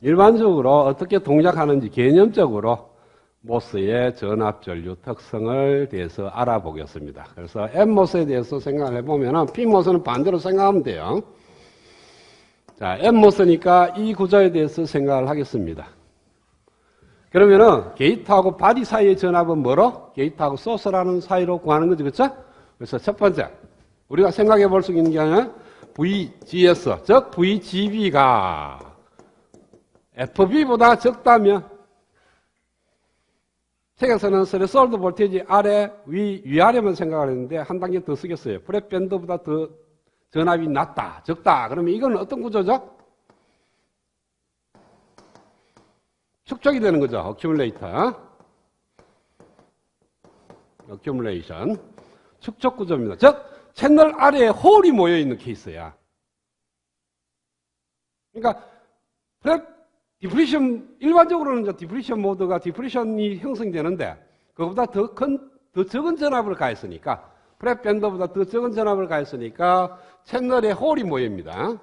일반적으로 어떻게 동작하는지 개념적으로 모스의 전압 전류 특성을 대해서 알아보겠습니다. 그래서 N모스에 대해서 생각을 해보면 P모스는 반대로 생각하면 돼요. 자, N모스니까 이 구조에 대해서 생각을 하겠습니다. 그러면은 게이트하고 바디 사이의 전압은 뭐로? 게이트하고 소스라는 사이로 구하는 거죠. 그렇죠? 그래서 첫 번째 우리가 생각해 볼 수 있는 게 아니라 VGS 즉 VGB가 FB보다 적다면 책에서는 스레솔드 볼테이지 아래, 위, 위아래만 생각을 했는데 한 단계 더 쓰겠어요. 프렛 밴드보다 더 전압이 낮다, 적다. 그러면 이건 어떤 구조죠? 축적이 되는 거죠. 어큐뮬레이터. 어큐뮬레이션. 축적 구조입니다. 즉, 채널 아래에 홀이 모여 있는 케이스야. 그러니까, 프렛 디프리션, 일반적으로는 이제 디프리션 모드가 디프리션이 형성되는데, 그보다 더 큰, 더 적은 전압을 가했으니까, 프렛 밴드보다 더 적은 전압을 가했으니까, 채널에 홀이 모입니다.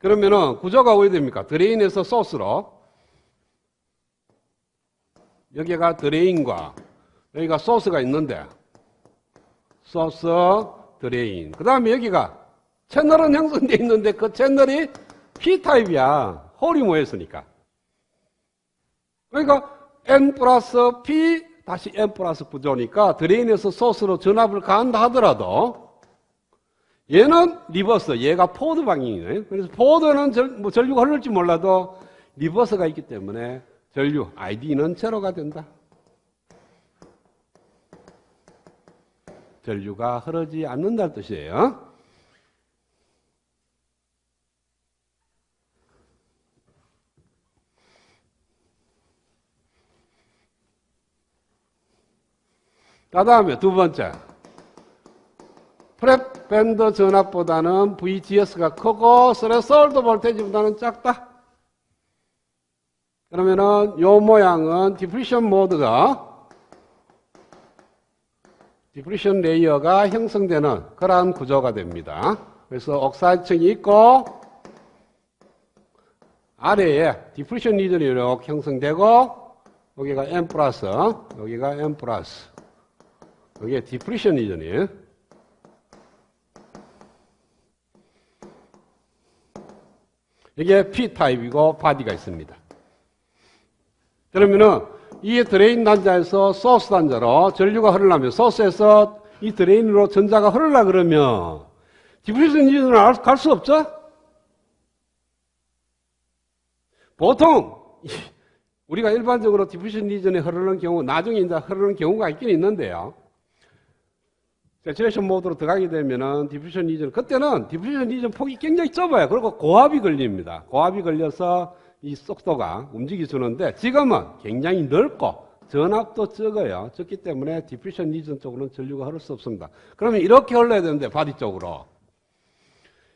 그러면은 구조가 어디 됩니까? 드레인에서 소스로 여기가 드레인과 여기가 소스가 있는데 소스 드레인 그 다음에 여기가 채널은 형성되어 있는데 그 채널이 P타입이야 홀이 모였으니까 그러니까 N 플러스 P 다시 N 플러스 구조니까 드레인에서 소스로 전압을 가한다 하더라도 얘는 리버스, 얘가 포드 방향이네. 그래서 포드는 전, 뭐 전류가 흐를지 몰라도 리버스가 있기 때문에 전류, ID는 제로가 된다. 전류가 흐르지 않는다는 뜻이에요. 그 다음에 두 번째. 프랩 밴드 전압보다는 VGS가 크고 스레솔드 볼테이지보다는 작다. 그러면은 요 모양은 디프리션 모드가 디프리션 레이어가 형성되는 그러한 구조가 됩니다. 그래서 옥사이층이 있고 아래에 디프리션 리전이 이렇게 형성되고 여기가 M 플러스 여기가 M 플러스 여기에 디프리션 리전이에요. 이게 P타입이고 바디가 있습니다. 그러면은 이 드레인 단자에서 소스 단자로 전류가 흐르려면 소스에서 이 드레인으로 전자가 흐르려 그러면 디프리션 리전을 갈 수 없죠? 보통 우리가 일반적으로 디프리션 리전에 흐르는 경우 나중에 이제 흐르는 경우가 있긴 있는데요. 세츄레이션 모드로 들어가게 되면은 디퓨전 리전 그때는 디퓨전 리전 폭이 굉장히 좁아요. 그리고 고압이 걸립니다. 고압이 걸려서 이 속도가 움직이 주는데 지금은 굉장히 넓고 전압도 적어요. 적기 때문에 디퓨전 리전 쪽으로는 전류가 흐를 수 없습니다. 그러면 이렇게 흘러야 되는데 바디 쪽으로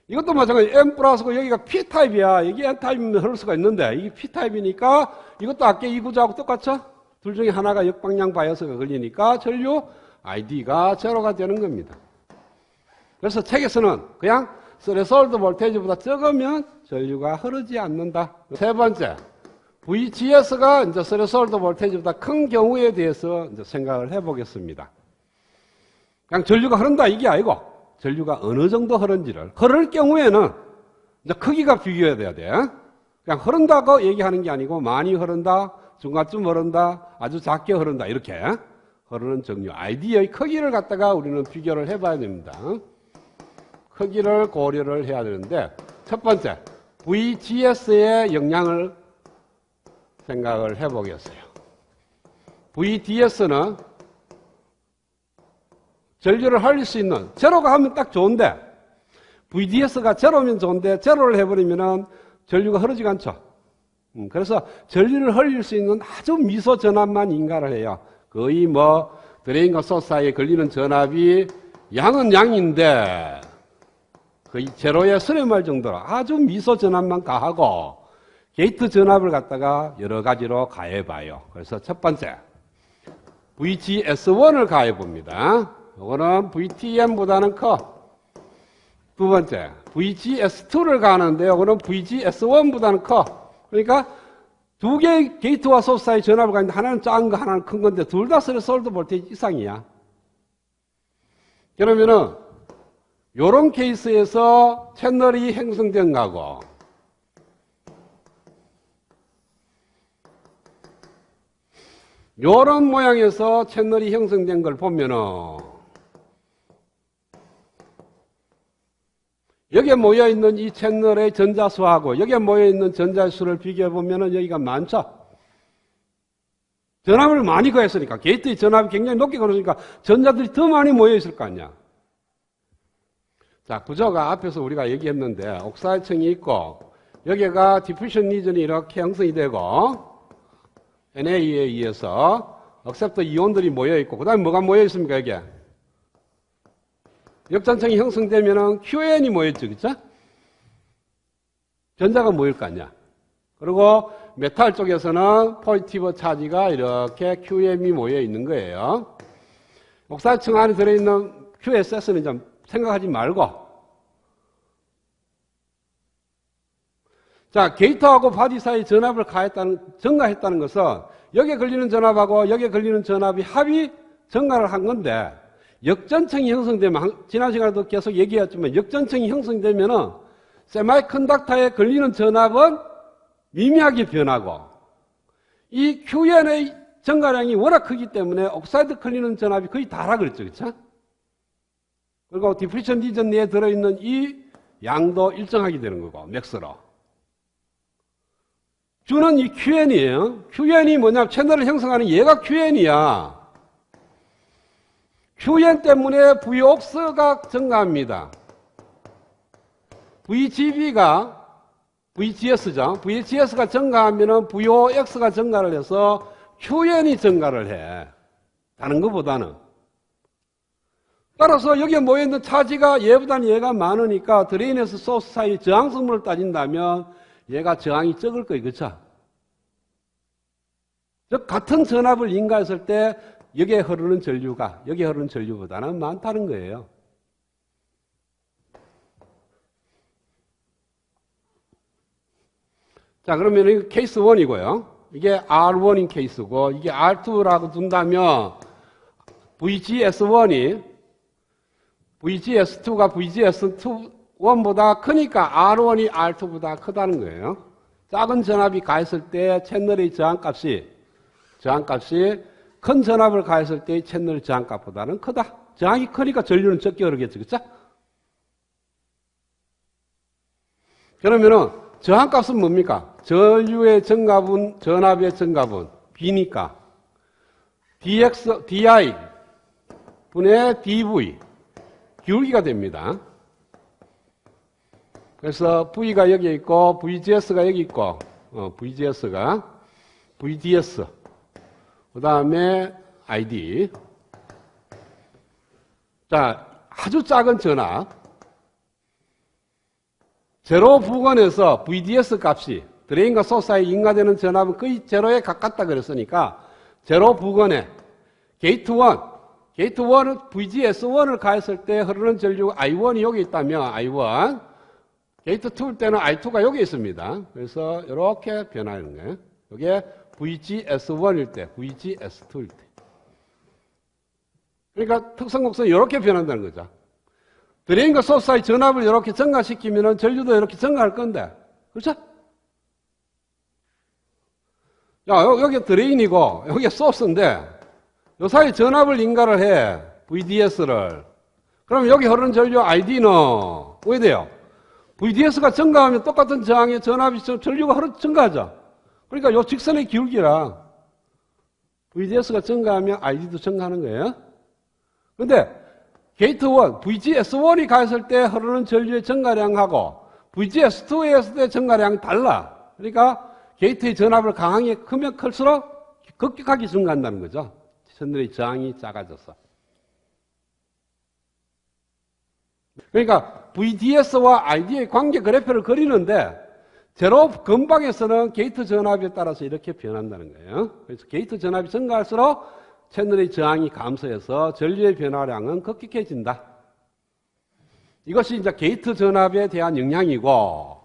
이것도 마찬가지 M 플러스고 여기가 P 타입이야. 여기 N 타입이면 흐를 수가 있는데 이게 P 타입이니까 이것도 아까 이 구조하고 똑같죠? 둘 중에 하나가 역방향 바이어스가 걸리니까 전류 ID가 제로가 되는 겁니다. 그래서 책에서는 그냥 스레솔드 볼테이지보다 적으면 전류가 흐르지 않는다. 세 번째, VGS가 이제 스레솔드 볼테이지보다 큰 경우에 대해서 이제 생각을 해보겠습니다. 그냥 전류가 흐른다 이게 아니고 전류가 어느 정도 흐른지를 흐를 경우에는 이제 크기가 비교해야 돼. 그냥 흐른다고 얘기하는 게 아니고 많이 흐른다, 중간쯤 흐른다, 아주 작게 흐른다 이렇게. 흐르는 정류 아이디어의 크기를 갖다가 우리는 비교를 해봐야 됩니다. 크기를 고려를 해야 되는데 첫 번째 VGS의 영향을 생각을 해보겠어요. VDS는 전류를 흘릴 수 있는 제로가 하면 딱 좋은데 VDS가 제로면 좋은데 제로를 해버리면 전류가 흐르지가 않죠. 음, 그래서 전류를 흘릴 수 있는 아주 미소 전압만 인가를 해요. 거의 뭐 드레인과 소스 사이에 걸리는 전압이 양은 양인데 거의 제로에 스레말 정도로 아주 미소 전압만 가하고 게이트 전압을 갖다가 여러 가지로 가해봐요. 그래서 첫 번째 VGS1을 가해봅니다. 이거는 VTM보다는 커. 두 번째, VGS2를 가는데요. 그럼 VGS1보다는 커. 그러니까 두 개의 게이트와 소스 사이 전압을 가는데 하나는 작은 거, 하나는 큰 건데 둘다 스레솔드 볼테이지 이상이야. 그러면은 요런 케이스에서 채널이 형성된 거고 요런 모양에서 채널이 형성된 걸 보면은 여기에 모여 있는 이 채널의 전자수하고 여기에 모여 있는 전자수를 비교해 보면은 여기가 많죠. 전압을 많이 거했으니까 게이트의 전압이 굉장히 높게 걸었으니까 전자들이 더 많이 모여 있을 거 아니야. 자, 구조가 앞에서 우리가 얘기했는데 옥사이층이 있고 여기가 디퓨션 리전이 이렇게 형성이 되고 NA에 의해서 억셉터 이온들이 모여 있고 그다음에 뭐가 모여 있습니까 여기에? 역전층이 형성되면은 QN이 모였죠, 그죠? 전자가 모일 거 아니야. 그리고 메탈 쪽에서는 포지티브 차지가 이렇게 QM이 모여 있는 거예요. 옥사층 안에 들어있는 QSS는 좀 생각하지 말고. 자, 게이트하고 바디 사이 전압을 가했다는, 증가했다는 것은 여기에 걸리는 전압하고 여기에 걸리는 전압이 합이 증가를 한 건데 역전층이 형성되면 지난 시간에도 계속 얘기했지만 역전층이 형성되면은 세마이컨덕터에 걸리는 전압은 미미하게 변하고 이 QN의 증가량이 워낙 크기 때문에 옥사이드 걸리는 전압이 거의 다라 그랬죠. 그렇죠? 그리고 디프리션 리전 내에 들어있는 이 양도 일정하게 되는 거고 맥스로 주는 이 QN이에요. QN이 뭐냐 채널을 형성하는 얘가 QN이야. QN 때문에 V옥스가 증가합니다. VGB가 VGS죠. VGS가 증가하면은 VOX가 증가를 해서 QN이 증가를 해. 다른 것보다는. 따라서 여기에 모여있는 차지가 얘보다는 얘가 많으니까 드레인에서 소스 사이 저항성분을 따진다면 얘가 저항이 적을 거예요. 그쵸? 즉, 같은 전압을 인가했을 때 여기에 흐르는 전류가 여기에 흐르는 전류보다는 많다는 거예요. 자, 그러면 이 케이스 1이고요. 이게 R1인 케이스고, 이게 R2라고 둔다면, VGS1이, VGS2가 VGS1보다 크니까 R1이 R2보다 크다는 거예요. 작은 전압이 가했을 때 채널의 저항값이, 저항값이 큰 전압을 가했을 때 채널 저항값보다는 크다. 저항이 크니까 전류는 적게 흐르겠죠. 그쵸? 그러면은 저항값은 뭡니까? 전류의 증가분, 전압의 증가분, B니까 dx, di 분의 dv 기울기가 됩니다. 그래서 V가 여기 있고 VGS가 여기 있고 어, VGS가 VDS 그 다음에 ID 자 아주 작은 전압 제로 부근에서 VDS 값이 드레인과 소스 사이 인가되는 전압은 거의 제로에 가깝다 그랬으니까 제로 부근에 게이트 1, 게이트 1은 VGS1을 가했을 때 흐르는 전류 I1이 여기 있다면 I1, 게이트 2일 때는 I2가 여기 있습니다. 그래서 이렇게 변하는 거예요. 이게 VGS1일 때, VGS2일 때. 그러니까 특성 곡선이 이렇게 변한다는 거죠. 드레인과 소스 사이 전압을 이렇게 증가시키면 전류도 이렇게 증가할 건데. 그렇죠? 야, 여기 드레인이고, 여기 소스인데, 요 사이 전압을 인가를 해. VDS를. 그럼 여기 흐르는 전류 ID는 왜 돼요? VDS가 증가하면 똑같은 저항의 전압이 전류가 흐르 증가하죠. 그러니까 요 직선의 기울기라 VDS가 증가하면 ID도 증가하는 거예요. 근데 게이트 1, VGS1이 가했을 때 흐르는 전류의 증가량하고 VGS2에 했을 때 증가량이 달라. 그러니까 게이트의 전압을 강하게 크면 클수록 급격하게 증가한다는 거죠. 천들의 저항이 작아져서. 그러니까 VDS와 ID의 관계 그래프를 그리는데 제로 근방에서는 게이트 전압에 따라서 이렇게 변한다는 거예요. 그래서 게이트 전압이 증가할수록 채널의 저항이 감소해서 전류의 변화량은 급격해진다. 이것이 이제 게이트 전압에 대한 영향이고